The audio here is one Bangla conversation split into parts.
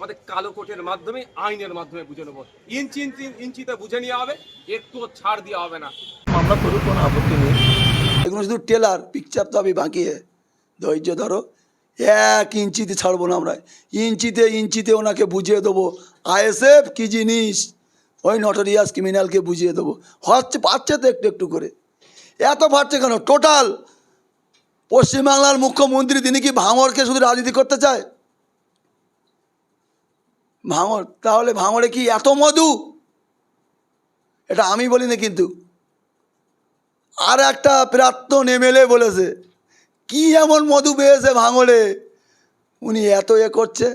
আমাদের কালো কোটের মাধ্যমে, আইনের মাধ্যমে বুঝে নেব। ইঞ্চি ইঞ্চি, ইঞ্চিতে বুঝে নেওয়া হবে, একটুও ছাড় দেওয়া হবে না। মামলা করুক কোনো আপত্তি নেই। এগুলো শুধু টেলার পিকচার তো আমি বাকি है ধৈর্য ধরো। এক ইঞ্চিতে ছাড়বো না আমরা। ইঞ্চিতে ইঞ্চিতে ওনাকে বুঝিয়ে দেবো। আইএসএফ কি জিনিস? ওই নটোরিয়াস ক্রিমিনালকে বুঝিয়ে দেবো। হচ্ছে, পাচ্ছে তো একটু একটু করে। এত পাচ্ছে কেন? টোটাল পশ্চিমবাংলার মুখ্যমন্ত্রী, তিনি কি ভাঙড়কে শুধু রাজনীতি করতে চায়? ভাঙড় তাহলে ভাঙড়ে কি এত মধু? এটা আমি বলি না কিন্তু আর একটা প্রাক্তন এমএলএ বলেছে, কি এমন মধু পেয়েছে ভাঙড়ে উনি এত এ করছে।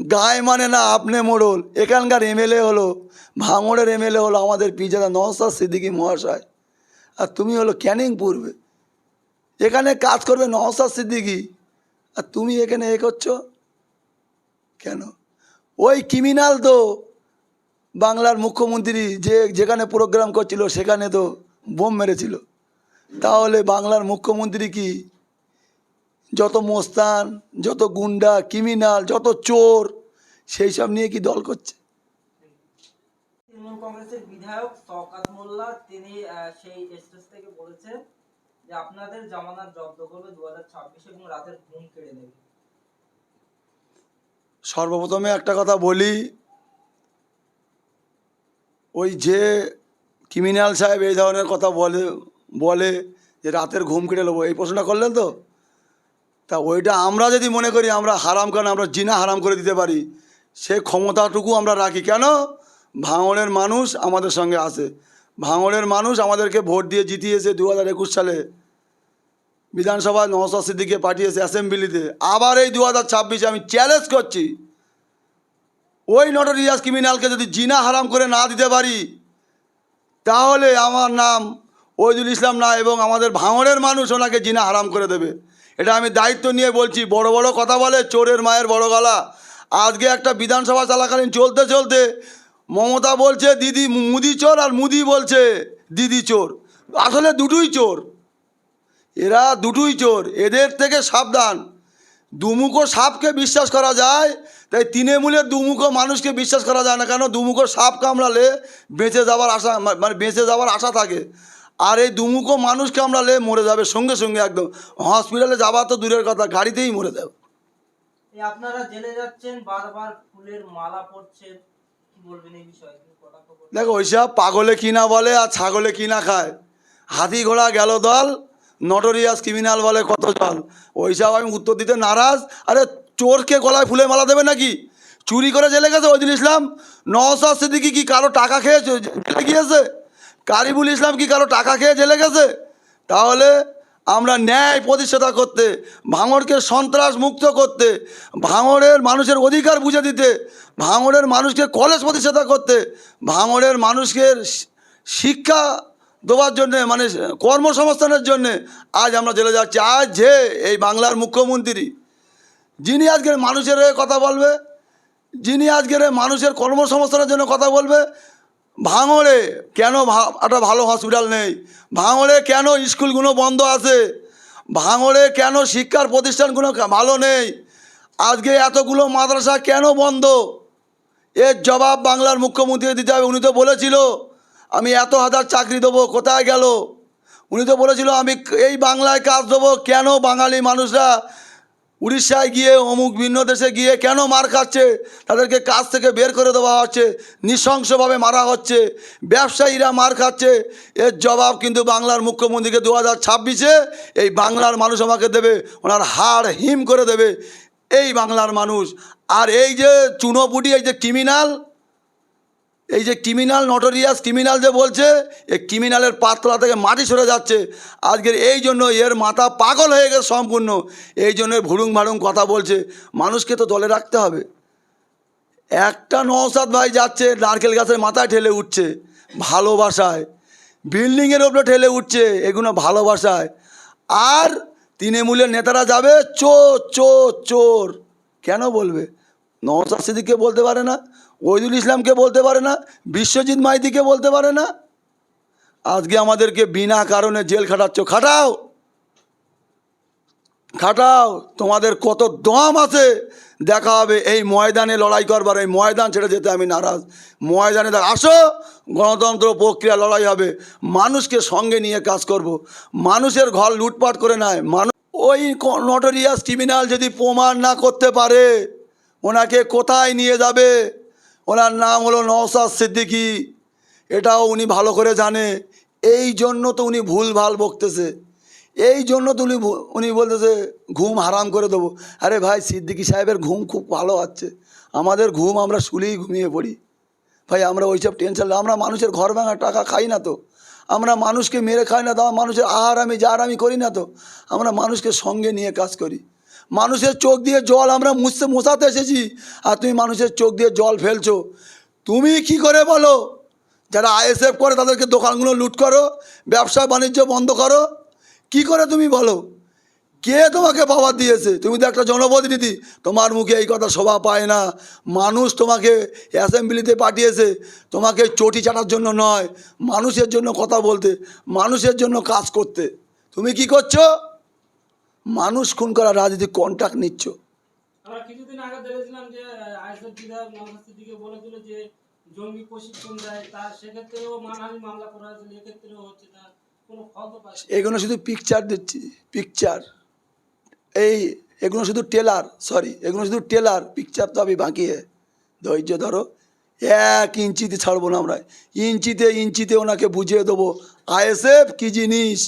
গায়ে মানে না আপনি মোড়ল, এখানকার এমএলএ হলো ভাঙড়ের এমএলএ হলো আমাদের পিজাদা নওসাদ সিদ্দিকী মহাশয়। আর তুমি হলো ক্যানিং পূর্বে। এখানে কাজ করবে নওসাদ সিদ্দিকী। আর তুমি এখানে এ করছ? কেন? ওই ক্রিমিনাল তো বাংলার মুখ্যমন্ত্রী যে যেখানে প্রোগ্রাম করছিল, সেখানে তো বোম মেরেছিল। তাহলে বাংলার মুখ্যমন্ত্রী কি? যত মোস্তান, যত গুন্ডা ক্রিমিনাল যত চোর, সেই সব নিয়ে কি দল করছে? আপনাদের জামানত জব্দ করবে দু হাজার ছাব্বিশ এবং রাতের ঘুম কেড়ে নেবে। সর্বপ্রথমে একটা কথা বলি, ওই যে ক্রিমিনাল সাহেব এই ধরনের কথা বলে বলে যে রাতের ঘুম কেটে নেব, এই প্রশ্নটা করলেন তো? তা ওইটা আমরা যদি মনে করি আমরা হারাম কেন, আমরা জিনা হারাম করে দিতে পারি, সে ক্ষমতাটুকু আমরা রাখি কেন? ভাঙড়ের মানুষ আমাদের সঙ্গে আছে। ভাঙড়ের মানুষ আমাদেরকে ভোট দিয়ে জিতিয়েছে দু হাজার একুশ সালে। বিধানসভায় নওসাদ সিদ্দিকে পাঠিয়েছে অ্যাসেম্বলিতে আবার এই দু হাজার ছাব্বিশে আমি চ্যালেঞ্জ করছি। ওই নটোরিয়াস ক্রিমিনালকে যদি জিনা হারাম করে না দিতে পারি, তাহলে আমার নাম ওইদুল ইসলাম না এবং আমাদের ভাঙড়ের মানুষ ওনাকে জিনা হারাম করে দেবে। এটা আমি দায়িত্ব নিয়ে বলছি, বড় বড় কথা বলে, চোরের মায়ের বড় গলা। আজকে একটা বিধানসভা চলাকালীন চলতে চলতে মমতা বলছে, দিদি মুদি চোর আর মুদি বলছে, দিদি চোর। আসলে দুটোই চোর। এরা দুটোই চোর এদের থেকে সাবধান। দুমুখো সাপকে বিশ্বাস করা যায় তাই তৃণমূলের দুমুখো মানুষকে বিশ্বাস করা যায় না কেন দুমুখো সাপ কামড়ালে বেঁচে যাওয়ার আশা মানে বেঁচে যাওয়ার আশা থাকে। আর এই দুমুখো মানুষ কামড়ালে মরে যাবে সঙ্গে সঙ্গে একদম। হসপিটালে যাওয়া তো দূরের কথা গাড়িতেই মরে যাবে। আপনারা জেলে যাচ্ছেন বারবার ফুলের মালা। দেখো ওইসব পাগলে কিনা বলে আর ছাগলে কিনা খায়। হাতি ঘোড়া গেল দল নটোরিয়াস ক্রিমিনাল বলে কত জল ওইসব আমি উত্তর দিতে নারাজ। আরে চোরকে গলায় ফুলে মালা দেবে নাকি? চুরি করে জেলে গেছে ওইদুল ইসলাম। নওসাদ সিদ্দিকি কি কারও টাকা খেয়ে জেলে গিয়েছে? কারিবুল ইসলাম কি কারও টাকা খেয়ে জেলে গেছে? তাহলে আমরা ন্যায় প্রতিষ্ঠাতা করতে, ভাঙড়কে সন্ত্রাস মুক্ত করতে, ভাঙড়ের মানুষের অধিকার বুঝে দিতে, ভাঙড়ের মানুষকে কলেজ প্রতিষ্ঠাতা করতে, ভাঙড়ের মানুষকে শিক্ষা দেওয়ার জন্যে মানে কর্মসংস্থানের জন্যে আজ আমরা জেলে যাচ্ছি। আজ যে এই বাংলার মুখ্যমন্ত্রী, যিনি আজকের মানুষের হয়ে কথা বলবে, যিনি আজকের মানুষের কর্মসংস্থানের জন্য কথা বলবে, ভাঙড়ে কেন একটা ভালো হসপিটাল নেই? ভাঙড়ে কেন স্কুলগুলো বন্ধ আছে? ভাঙড়ে কেন শিক্ষার প্রতিষ্ঠানগুলো ভালো নেই? আজকে এতগুলো মাদ্রাসা কেন বন্ধ? এর জবাব বাংলার মুখ্যমন্ত্রী দিতে হবে। উনি তো বলেছিল আমি এত হাজার চাকরি দেবো, কোথায় গেল? উনি তো বলেছিল, আমি এই বাংলায় কাজ দেবো, কেন বাঙালি মানুষরা উড়িষ্যায় গিয়ে, অমুক ভিন্ন দেশে গিয়ে কেন মার খাচ্ছে? তাদেরকে কাজ থেকে বের করে দেওয়া হচ্ছে, নৃশংসভাবে মারা হচ্ছে, ব্যবসায়ীরা মার খাচ্ছে। এর জবাব কিন্তু বাংলার মুখ্যমন্ত্রীকে দু হাজার ছাব্বিশে এই বাংলার মানুষ আমাকে দেবে, ওনার হাড় হিম করে দেবে। এই বাংলার মানুষ। আর এই যে চুনোপুটি এই যে ক্রিমিনাল এই যে ক্রিমিনাল নটোরিয়াস ক্রিমিনাল যে বলছে এই ক্রিমিনালের পাতলা থেকে মাটি সরে যাচ্ছে। আজকের এই জন্য এর মাথা পাগল হয়ে গেছে সম্পূর্ণ। এই জন্য ভুড়ুং ভাড়ুং কথা বলছে। মানুষকে তো দলে রাখতে হবে। একটা নৌসাদ ভাই যাচ্ছে, নারকেল গাছের মাথায় ঠেলে উঠছে, ভালোবাসায়। বিল্ডিংয়ের ওপরে ঠেলে উঠছে, এগুলো ভালোবাসায়। আর তৃণমূলের নেতারা যাবে, চোর চোর চোর। কেন বলবে? নওসাদ সিদ্দিককে বলতে পারে না। ওইদুল ইসলামকে বলতে পারে না, বিশ্বজিৎ মাইতিকে বলতে পারে না। আজকে আমাদেরকে বিনা কারণে জেল খাটাচ্ছ, খাটাও। খাটাও, তোমাদের কত দম আছে। দেখা হবে এই ময়দানে লড়াই করবার, এই ময়দান ছেড়ে যেতে আমি নারাজ। ময়দানে আসো। গণতন্ত্র প্রক্রিয়া লড়াই হবে। মানুষকে সঙ্গে নিয়ে কাজ করব। মানুষের ঘর লুটপাট করে নেয়। মানুষ ওই নটোরিয়াস ক্রিমিনাল যদি প্রমাণ না করতে পারে, ওনাকে কোথায় নিয়ে যাবে? ওনার নাম হলো নওসাদ সিদ্দিকী। এটাও উনি ভালো করে জানে। এই জন্য তো উনি ভুল ভালো বকতেছে। এই জন্য তো উনি উনি বলতেছে, ঘুম হারাম করে দেবো। আরে ভাই, সিদ্দিকি সাহেবের ঘুম খুব ভালো আছে। আমাদের ঘুম আমরা শুলেই ঘুমিয়ে পড়ি। ভাই, আমরা ওইসব টেনশন আমরা মানুষের ঘর ভাঙা টাকা খাই না তো। আমরা মানুষকে মেরে খাই না তো। মানুষের আহার আমি যার আমি করি না তো। আমরা মানুষকে সঙ্গে নিয়ে কাজ করি। মানুষের চোখ দিয়ে জল, আমরা মুছতে মোছাতে এসেছি। আর তুমি মানুষের চোখ দিয়ে জল ফেলছো। তুমি কি করে বলো? যারা আইএসএফ করে, তাদেরকে দোকানগুলো লুট করো, ব্যবসা বাণিজ্য বন্ধ করো। কি করে তুমি বলো? কে তোমাকে পাওয়ার দিয়েছে? তুমি তো একটা জনপ্রতিনিধি। তোমার মুখে এই কথা শোভা পায় না। মানুষ তোমাকে অ্যাসেম্বলিতে পাঠিয়েছে। তোমাকে চটি চাটার জন্য নয়, মানুষের জন্য কথা বলতে, মানুষের জন্য কাজ করতে। তুমি কি করছ? মানুষ খুন করা রাজনীতি কন্ট্রাক্ট নিচ্ছ। কিছুদিন আগে দেখেছিলাম যে আইসের বিধায়ক নওশাদ দিকে বলেছিল যে জঙ্গি প্রশিক্ষণ দেয় তার সেক্ষেত্রেও মানহানি মামলা করা হয়েছিল এক্ষেত্রেও হচ্ছে তার কোনো ফল তো পাচ্ছে না। এগুলো শুধু পিকচার দিচ্ছি পিকচার এই এগুলো শুধু টেলার সরি এগুলো শুধু টেলার পিকচার তো আমি বাকি হে। ধৈর্য ধরো। এক ইঞ্চিতে ছাড়বো না আমরা। ইঞ্চিতে ইঞ্চিতে ওনাকে বুঝিয়ে দেবো আইএসএফ কী জিনিস?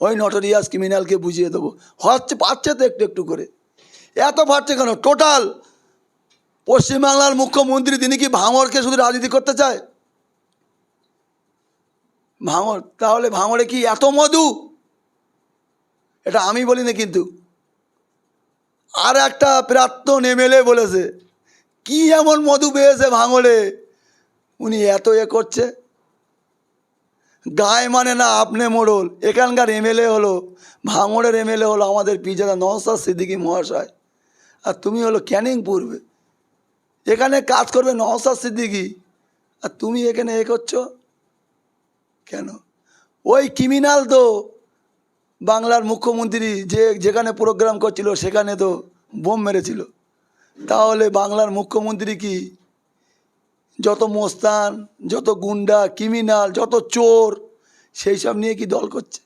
ওই নটোরিয়াস ক্রিমিনালকে বুঝিয়ে দেবো। হচ্ছে, পাচ্ছে তো একটু একটু করে। এত পাচ্ছে কেন? টোটাল পশ্চিমবাংলার মুখ্যমন্ত্রী, তিনি কি ভাঙড়কে শুধু রাজনীতি করতে চায়? ভাঙড়, তাহলে ভাঙড়ে কি এত মধু? এটা আমি বলি না কিন্তু। আর একটা প্রাক্তন এমএলএ বলেছে, কি এমন মধু পেয়েছে ভাঙড়ে? উনি এত এ করছে। গায়ে মানে না, আপনি মোড়ল। এখানকার এমএলএ হলো, ভাঙড়ের এমএলএ হলো আমাদের পিজাদা নওসাদ সিদ্দিকী মহাশয়। আর তুমি হলো ক্যানিং পূর্বে। এখানে কাজ করবে নওসাদ সিদ্দিকী। আর তুমি এখানে এ করছ? কেন? ওই ক্রিমিনাল তো বাংলার মুখ্যমন্ত্রী যে যেখানে প্রোগ্রাম করছিল, সেখানে তো বোম মেরেছিল। তাহলে বাংলার মুখ্যমন্ত্রী কি যত মোস্তান যত গুন্ডা ক্রিমিনাল যত চোর সেই সব নিয়ে কি দল করছে?